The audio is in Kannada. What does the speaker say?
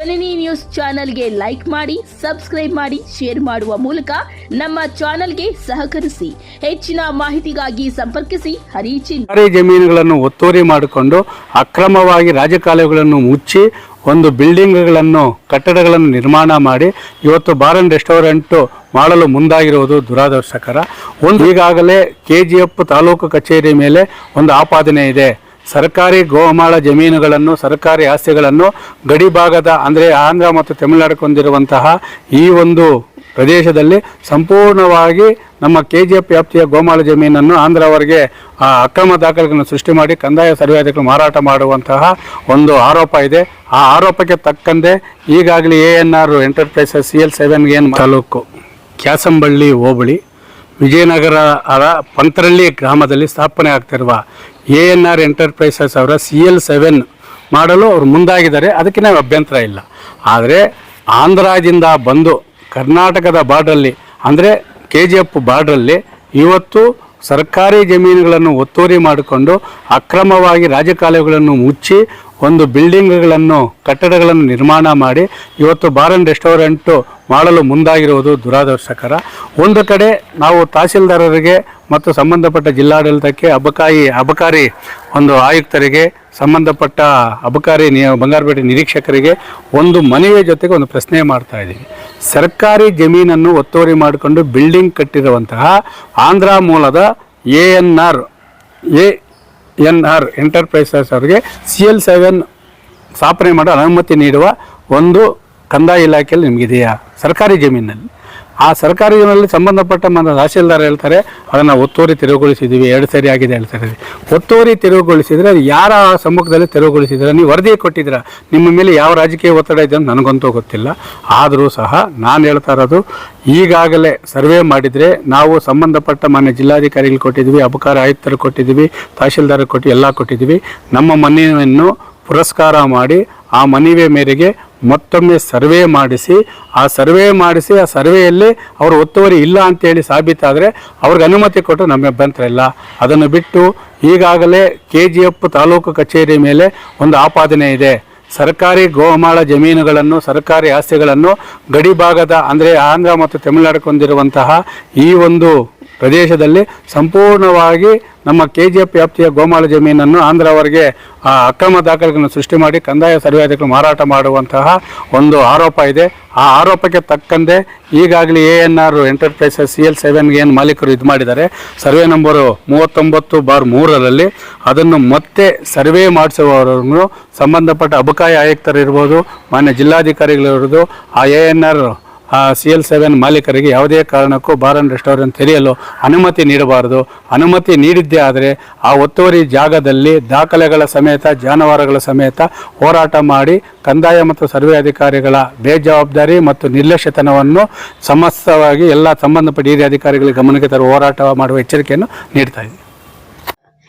ಜನನಿ ನ್ಯೂಸ್ ಚಾನೆಲ್ಗೆ ಲೈಕ್ ಮಾಡಿ, ಸಬ್ಸ್ಕ್ರೈಬ್ ಮಾಡಿ, ಶೇರ್ ಮಾಡುವ ಮೂಲಕ ನಮ್ಮ ಚಾನೆಲ್ಗೆ ಸಹಕರಿಸಿ. ಹೆಚ್ಚಿನ ಮಾಹಿತಿಗಾಗಿ ಸಂಪರ್ಕಿಸಿ. ಹರಿಚಿನ್ ಜಮೀನುಗಳನ್ನು ಒತ್ತುವರಿ ಮಾಡಿಕೊಂಡು ಅಕ್ರಮವಾಗಿ ರಾಜಕಾಲುವೆಗಳನ್ನು ಮುಚ್ಚಿ ಒಂದು ಬಿಲ್ಡಿಂಗ್ಗಳನ್ನು, ಕಟ್ಟಡಗಳನ್ನು ನಿರ್ಮಾಣ ಮಾಡಿ ಇವತ್ತು ಬಾರ್ ಅಂಡ್ ರೆಸ್ಟೋರೆಂಟ್ ಮಾಡಲು ಮುಂದಾಗಿರುವುದು ದುರಾದರ್ಶಕರ. ಒಂದು ಈಗಾಗಲೇ ಕೆ ಜಿ ಎಫ್ ತಾಲೂಕು ಕಚೇರಿ ಮೇಲೆ ಒಂದು ಆಪಾದನೆ ಇದೆ. ಸರ್ಕಾರಿ ಗೋಮಾಳ ಜಮೀನುಗಳನ್ನು ಸರ್ಕಾರಿ ಆಸ್ತಿಗಳನ್ನು ಗಡಿ ಭಾಗದ ಅಂದರೆ ಆಂಧ್ರ ಮತ್ತು ತಮಿಳುನಾಡಕ್ಕೆ ಹೊಂದಿರುವಂತಹ ಈ ಒಂದು ಪ್ರದೇಶದಲ್ಲಿ ಸಂಪೂರ್ಣವಾಗಿ ನಮ್ಮ ಕೆ ಜಿ ಎಫ್ ವ್ಯಾಪ್ತಿಯ ಗೋಮಾಳ ಜಮೀನನ್ನು ಆಂಧ್ರ ಅವರಿಗೆ ಆ, ಅಕ್ರಮ ದಾಖಲೆಗಳನ್ನು ಸೃಷ್ಟಿ ಮಾಡಿ ಕಂದಾಯ ಸರ್ವೇಧಿಗಳು ಮಾರಾಟ ಮಾಡುವಂತಹ ಒಂದು ಆರೋಪ ಇದೆ. ಆ ಆರೋಪಕ್ಕೆ ತಕ್ಕಂತೆ ಈಗಾಗಲೇ A N R enterprises C L ಸೆವೆನ್ಗೆ ಏನು ತಾಲೂಕು ಕ್ಯಾಸಂಬಳ್ಳಿ ಹೋಬಳಿ ವಿಜಯನಗರ ಪಂತರಳ್ಳಿ ಗ್ರಾಮದಲ್ಲಿ ಸ್ಥಾಪನೆ ಆಗ್ತಿರುವ ಎ ಎನ್ ಆರ್ ಎಂಟರ್ಪ್ರೈಸಸ್ ಅವರ ಸಿ ಎಲ್ ಸೆವೆನ್ ಮಾಡಲು ಅವರು ಮುಂದಾಗಿದ್ದಾರೆ. ಅದಕ್ಕೆ ನಾವು ಅಭ್ಯಂತರ ಇಲ್ಲ. ಆದರೆ ಆಂಧ್ರದಿಂದ ಬಂದು ಕರ್ನಾಟಕದ ಬಾರ್ಡ್ರಲ್ಲಿ ಅಂದರೆ ಕೆ ಜಿ ಎಫ್ ಬಾರ್ಡ್ರಲ್ಲಿ ಇವತ್ತು ಸರ್ಕಾರಿ ಜಮೀನುಗಳನ್ನು ಒತ್ತುವರಿ ಮಾಡಿಕೊಂಡು ಅಕ್ರಮವಾಗಿ ರಾಜಕಾಲುವೆಗಳನ್ನು ಮುಚ್ಚಿ ಒಂದು ಬಿಲ್ಡಿಂಗ್ಗಳನ್ನು, ಕಟ್ಟಡಗಳನ್ನು ನಿರ್ಮಾಣ ಮಾಡಿ ಇವತ್ತು ಬಾರ್ ಅಂಡ್ ರೆಸ್ಟೋರೆಂಟು ಮಾಡಲು ಮುಂದಾಗಿರುವುದು ದುರಾದರ್ಶಕರ. ಒಂದು ಕಡೆ ನಾವು ತಹಸೀಲ್ದಾರರಿಗೆ ಮತ್ತು ಸಂಬಂಧಪಟ್ಟ ಜಿಲ್ಲಾಡಳಿತಕ್ಕೆ ಅಬಕಾಯಿ, ಅಬಕಾರಿ ಒಂದು ಆಯುಕ್ತರಿಗೆ, ಸಂಬಂಧಪಟ್ಟ ಅಬಕಾರಿ ನಿ ಬಂಗಾರಪೇಟೆ ನಿರೀಕ್ಷಕರಿಗೆ ಒಂದು ಮನೆಯ ಜೊತೆಗೆ ಒಂದು ಪ್ರಶ್ನೆ ಮಾಡ್ತಾ ಇದ್ದೀವಿ. ಸರ್ಕಾರಿ ಜಮೀನನ್ನು ಒತ್ತುವರಿ ಮಾಡಿಕೊಂಡು ಬಿಲ್ಡಿಂಗ್ ಕಟ್ಟಿರುವಂತಹ ಆಂಧ್ರ ಮೂಲದ A N R A N R enterprises ಅವರಿಗೆ ಸಿ ಎಲ್ ಸೆವೆನ್ ಸ್ಥಾಪನೆ ಮಾಡಲು ಅನುಮತಿ ನೀಡುವ ಒಂದು ಕಂದಾಯ ಇಲಾಖೆಯಲ್ಲಿ ನಿಮಗಿದೆಯಾ? ಸರ್ಕಾರಿ ಜಮೀನಲ್ಲಿ ಆ ಸರ್ಕಾರಿ ಸಂಬಂಧಪಟ್ಟ మన ತಹಸೀಲ್ದಾರ್ ಹೇಳ್ತಾರೆ, ಅದನ್ನು ಒತ್ತುವರಿ ತೆರವುಗೊಳಿಸಿದ್ದೀವಿ ಎರಡು ಸರಿ ಆಗಿದೆ ಹೇಳ್ತಾರೆ. ಒತ್ತುವರಿ ತೆರವುಗೊಳಿಸಿದರೆ ಅದು ಯಾರ ಸಮ್ಮುಖದಲ್ಲಿ ತೆರವುಗೊಳಿಸಿದ್ರೆ, ನೀವು ವರದಿ ಕೊಟ್ಟಿದ್ದೀರ, ನಿಮ್ಮ ಮೇಲೆ ಯಾವ ರಾಜಕೀಯ ಒತ್ತಡ ಇದೆ ಅಂತ ನನಗಂತೂ ಗೊತ್ತಿಲ್ಲ. ಆದರೂ ಸಹ ನಾನು ಹೇಳ್ತಾ ಇರೋದು, ಈಗಾಗಲೇ ಸರ್ವೆ ಮಾಡಿದರೆ ನಾವು ಸಂಬಂಧಪಟ್ಟ ಮಾನ್ಯ ಜಿಲ್ಲಾಧಿಕಾರಿಗಳು ಕೊಟ್ಟಿದ್ದೀವಿ, ಅಬಕಾರ ಆಯುಕ್ತರು ಕೊಟ್ಟಿದ್ದೀವಿ, ತಹಶೀಲ್ದಾರ್ ಕೊಟ್ಟು ಎಲ್ಲ ಕೊಟ್ಟಿದ್ದೀವಿ. ನಮ್ಮ ಮನೆಯನ್ನು ಪುರಸ್ಕಾರ ಮಾಡಿ ಆ ಮನವಿಯ ಮೇರೆಗೆ ಮತ್ತೊಮ್ಮೆ ಸರ್ವೆ ಮಾಡಿಸಿ, ಆ ಸರ್ವೆ ಮಾಡಿಸಿ, ಆ ಸರ್ವೆಯಲ್ಲಿ ಅವರು ಒತ್ತುವರಿ ಇಲ್ಲ ಅಂತೇಳಿ ಸಾಬೀತಾದರೆ ಅವ್ರಿಗೆ ಅನುಮತಿ ಕೊಟ್ಟು ನಮ್ಮ ಅಭ್ಯಂತರ ಇಲ್ಲ. ಅದನ್ನು ಬಿಟ್ಟು ಈಗಾಗಲೇ ಕೆ ಜಿ ಎಫ್ ತಾಲೂಕು ಕಚೇರಿ ಮೇಲೆ ಒಂದು ಆಪಾದನೆ ಇದೆ. ಸರ್ಕಾರಿ ಗೋಮಾಳ ಜಮೀನುಗಳನ್ನು, ಸರ್ಕಾರಿ ಆಸ್ತಿಗಳನ್ನು ಗಡಿ ಭಾಗದ ಅಂದರೆ ಆಂಧ್ರ ಮತ್ತು ತಮಿಳುನಾಡಕ್ಕೆ ಹೊಂದಿರುವಂತಹ ಈ ಒಂದು ಪ್ರದೇಶದಲ್ಲಿ ಸಂಪೂರ್ಣವಾಗಿ ನಮ್ಮ ಕೆ ಜಿ ಎಫ್ ವ್ಯಾಪ್ತಿಯ ಗೋಮಾಳ ಜಮೀನನ್ನು ಆಂಧ್ರ ಅವರಿಗೆ ಆ, ಅಕ್ರಮ ದಾಖಲೆಗಳನ್ನು ಸೃಷ್ಟಿ ಮಾಡಿ ಕಂದಾಯ ಸರ್ವೇಧಿಗಳು ಮಾರಾಟ ಮಾಡುವಂತಹ ಒಂದು ಆರೋಪ ಇದೆ. ಆ ಆರೋಪಕ್ಕೆ ತಕ್ಕಂತೆ ಈಗಾಗಲೇ A N R enterprises C L ಸೆವೆನ್ಗೆ ಏನು ಮಾಲೀಕರು ಇದು ಮಾಡಿದ್ದಾರೆ. ಸರ್ವೆ ನಂಬರು ಮೂವತ್ತೊಂಬತ್ತು ಬಾರ್ ಮೂರರಲ್ಲಿ ಅದನ್ನು ಮತ್ತೆ ಸರ್ವೆ ಮಾಡಿಸುವವರನ್ನು ಸಂಬಂಧಪಟ್ಟ ಅಬಕಾಯಿ ಆಯುಕ್ತರು ಇರ್ಬೋದು ಮಾನ್ಯ ಜಿಲ್ಲಾಧಿಕಾರಿಗಳಿರ್ಬೋದು ಆ A N R C L seven ಮಾಲೀಕರಿಗೆ ಯಾವುದೇ ಕಾರಣಕ್ಕೂ ಬಾರ್ ಅಂಡ್ ರೆಸ್ಟೋರೆಂಟ್ ತೆರೆಯಲು ಅನುಮತಿ ನೀಡಬಾರದು. ಅನುಮತಿ ನೀಡಿದ್ದೇ ಆದರೆ ಆ ಒತ್ತುವರಿ ಜಾಗದಲ್ಲಿ ದಾಖಲೆಗಳ ಸಮೇತ, ಜಾನುವಾರುಗಳ ಸಮೇತ ಹೋರಾಟ ಮಾಡಿ ಕಂದಾಯ ಮತ್ತು ಸರ್ವೆ ಅಧಿಕಾರಿಗಳ ಬೇಜವಾಬ್ದಾರಿ ಮತ್ತು ನಿರ್ಲಕ್ಷ್ಯತನವನ್ನು ಸಮಸ್ತವಾಗಿ ಎಲ್ಲ ಸಂಬಂಧಪಟ್ಟ ಹಿರಿಯ ಅಧಿಕಾರಿಗಳಿಗೆ ಗಮನಕ್ಕೆ ತರುವ ಹೋರಾಟ ಮಾಡುವ ಎಚ್ಚರಿಕೆಯನ್ನು ನೀಡ್ತಾ ಇದ್ದೀವಿ